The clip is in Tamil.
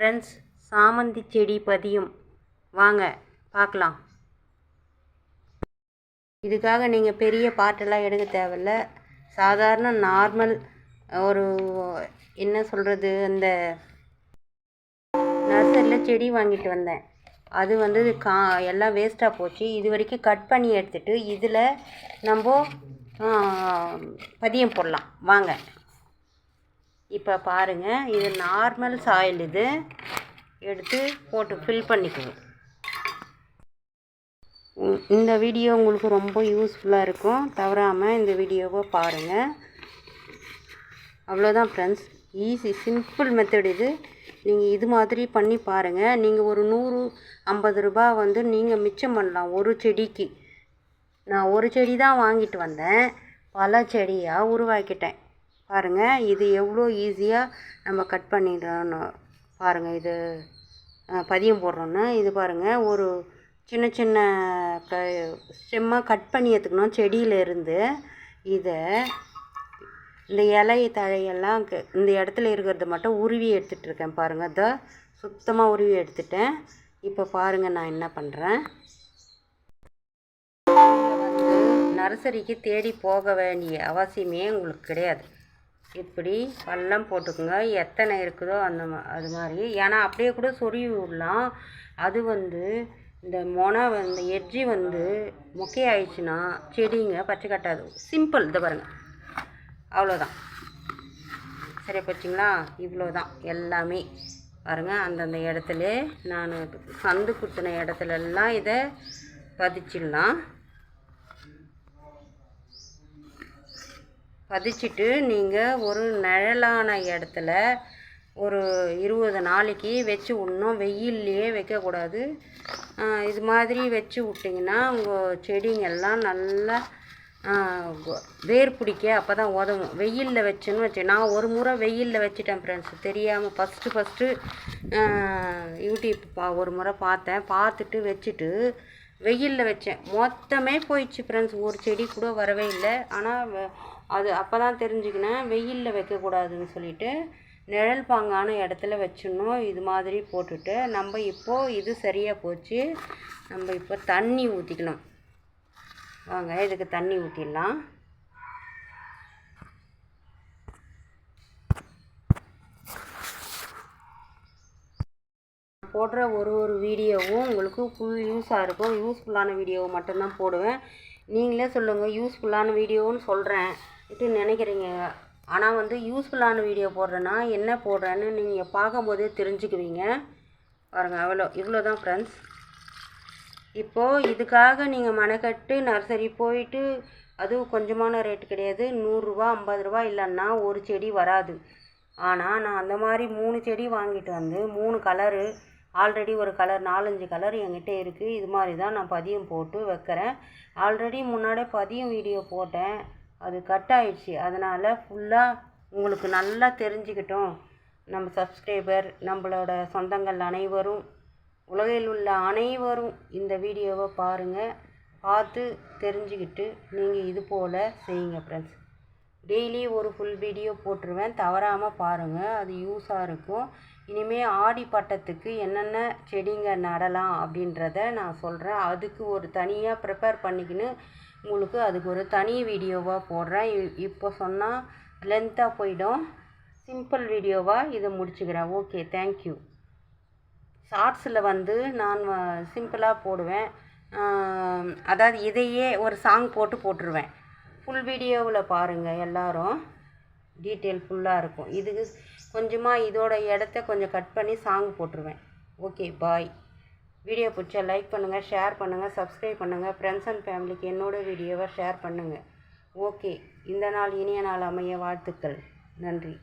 ஃப்ரெண்ட்ஸ் சாமந்தி செடி பதியம். வாங்க பார்க்கலாம். இதுக்காக நீங்கள் பெரிய பாட்டெல்லாம் எடுக்க தேவையில்ல. சாதாரண நார்மல் ஒரு என்ன சொல்கிறது அந்த நர்சரியில் செடி வாங்கிட்டு வந்தேன். அது வந்து கா எல்லாம் வேஸ்ட்டாக போச்சு. இது வரைக்கும் கட் பண்ணி எடுத்துட்டு இதில் நம்ம பதியம் போடலாம். வாங்க. இப்போ பாருங்கள் இது நார்மல் சாயில் இது. எடுத்து போட்டு ஃபில் பண்ணிக்குவோம். இந்த வீடியோ உங்களுக்கு ரொம்ப யூஸ்ஃபுல்லாக இருக்கும். தவறாமல் இந்த வீடியோவை பாருங்கள் அவ்வளோதான் ஃப்ரெண்ட்ஸ் ஈஸி சிம்பிள் மெத்தட் இது. நீங்கள் இது மாதிரி பண்ணி பாருங்கள் நீங்கள் ஒரு நூறு ஐம்பது ரூபாய் வந்து நீங்கள் மிச்சம் பண்ணலாம். ஒரு செடிக்கு. நான் ஒரு செடி தான் வாங்கிட்டு வந்தேன். பல செடியாக உருவாக்கிட்டேன். பாருங்கள் இது எவ்வளோ ஈஸியாக நம்ம கட் பண்ணிடுறோன்னு பாருங்கள் இது பதியம் போடுறோன்னு இது பாருங்கள் ஒரு சின்ன சின்ன க ஸ்டெம்மாக கட் பண்ணி எடுத்துக்கணும் செடியிலேருந்து இதை இந்த இலை தழையெல்லாம் இந்த இடத்துல இருக்கிறத மட்டும் உருவி எடுத்துகிட்ருக்கேன் பாருங்கள் இதை சுத்தமாக உருவி எடுத்துட்டேன். இப்போ பாருங்கள் நான் என்ன பண்ணுறேன் வந்து நர்சரிக்கு தேடி போக வேண்டிய அவசியமே உங்களுக்கு கிடையாது. இப்படி பள்ளம் போட்டுக்கோங்க. எத்தனை இருக்குதோ அந்த அது மாதிரி. ஏன்னா அப்படியே கூட சொருவி விடலாம். அது வந்து இந்த மொனை வந்து எட்ஜி வந்து மொக்கையாயிடுச்சுன்னா செடிங்க பச்சை கட்டாது. சிம்பிள். இதை பாருங்கள் அவ்வளோதான். சரி போச்சுங்களா? இவ்வளோ தான் எல்லாமே. பாருங்கள் அந்தந்த இடத்துல நான் சந்து குத்தின இடத்துலலாம் இதை பதிச்சிடலாம். பதிச்சுட்டு நீங்கள் ஒரு நிழலான இடத்துல ஒரு இருபது நாளைக்கு வச்சு விடணும் வெயில்லையே வைக்கக்கூடாது. இது மாதிரி வச்சு விட்டிங்கன்னா உங்கள் செடிங்கெல்லாம் நல்லா வேர் பிடிக்க அப்போ தான் உதவும். வெயிலில் வச்சேன்னு வச்சு நான் ஒரு முறை வெயிலில் வச்சுட்டேன் ஃப்ரெண்ட்ஸ் தெரியாமல் ஃபஸ்ட்டு ஃபஸ்ட்டு யூடியூப் பா ஒரு முறை பார்த்தேன். பார்த்துட்டு வச்சுட்டு வெயிலில் வச்சேன். மொத்தமே போயிடுச்சு ஃப்ரெண்ட்ஸ் ஒரு செடி கூட வரவே இல்லை. ஆனால் அது அப்போ தான் தெரிஞ்சுக்கினேன். வெயிலில் வைக்கக்கூடாதுன்னு சொல்லிட்டு நிழல் பாங்கான இடத்துல வச்சிடணும். இது மாதிரி போட்டுட்டு நம்ம இப்போது இது சரியாக போச்சு. நம்ம இப்போ தண்ணி ஊற்றிக்கணும் வாங்க இதுக்கு தண்ணி ஊற்றிடலாம் போடுற ஒரு ஒரு வீடியோவும் உங்களுக்கு ஃபுல் யூஸாக இருக்கும். யூஸ்ஃபுல்லான வீடியோவை மட்டும்தான் போடுவேன். நீங்களே சொல்லுங்கள் யூஸ்ஃபுல்லான வீடியோன்னு சொல்கிறேன் இது நினைக்கிறீங்க? ஆனால் வந்து யூஸ்ஃபுல்லான வீடியோ போடுறேன்னா என்ன போடுறேன்னு நீங்கள் பார்க்கும்போதே தெரிஞ்சுக்குவீங்க. பாருங்கள் அவ்வளோ இவ்வளோ தான் ஃப்ரெண்ட்ஸ் இப்போது இதுக்காக நீங்கள் மனக்கட்டு நர்சரி போயிட்டு அதுவும் கொஞ்சமான ரேட் கிடையாது நூறுரூவா ஐம்பது ரூபா இல்லைன்னா ஒரு செடி வராது. ஆனால் நான் அந்த மாதிரி மூணு செடி வாங்கிட்டு வந்து மூணு கலரு ஆல்ரெடி ஒரு கலர் நாலஞ்சு கலர் என்கிட்ட இருக்குது இது மாதிரி தான் நான் பதியம் போட்டு வைக்கிறேன். ஆல்ரெடி முன்னாடியே பதியம் வீடியோ போட்டேன். அது கட் ஆயிடுச்சு அதனால் ஃபுல்லாக உங்களுக்கு நல்லா தெரிஞ்சுக்கிட்டோம். நம்ம சப்ஸ்கிரைபர் நம்மளோட சொந்தங்கள் அனைவரும் உலகில் உள்ள அனைவரும் இந்த வீடியோவை பாருங்கள் பார்த்து தெரிஞ்சுக்கிட்டு நீங்கள் இது போல் செய்யுங்க ஃப்ரெண்ட்ஸ் டெய்லி ஒரு ஃபுல் வீடியோ போட்டுருவேன். தவறாமல் பாருங்கள் அது யூஸாக இருக்கும். இனிமேல் ஆடி பட்டத்துக்கு என்னென்ன செடிங்க நடலாம் அப்படின்றத நான் சொல்கிறேன் அதுக்கு ஒரு தனியாக ப்ரிப்பேர் பண்ணிக்கின்னு உங்களுக்கு அதுக்கு ஒரு தனி வீடியோவாக போடுறேன். இ- இப்போ சொன்னால் லென்த்தாக போயிடும். சிம்பிள் வீடியோவாக இதை முடிச்சுக்கிறேன். ஓகே தேங்க்யூ ஷார்ட்ஸில் வந்து நான் சிம்பிளாக போடுவேன். அதாவது இதையே ஒரு சாங் போட்டு போட்டுருவேன். ஃபுல் வீடியோவில் பாருங்கள் எல்லாரும். டீட்டெயில் ஃபுல்லாக இருக்கும். இதுக்கு கொஞ்சமாக இதோட இடத்த கொஞ்சம் கட் பண்ணி சாங் போட்டுருவேன். ஓகே பாய் வீடியோ பிடிச்சா லைக் பண்ணுங்கள் ஷேர் பண்ணுங்கள் சப்ஸ்கிரைப் பண்ணுங்கள் ஃப்ரெண்ட்ஸ் அண்ட் ஃபேமிலிக்கு என்னோட வீடியோவை ஷேர் பண்ணுங்கள் ஓகே இந்த நாள் இனிய நாள் அமைய வாழ்த்துக்கள். நன்றி.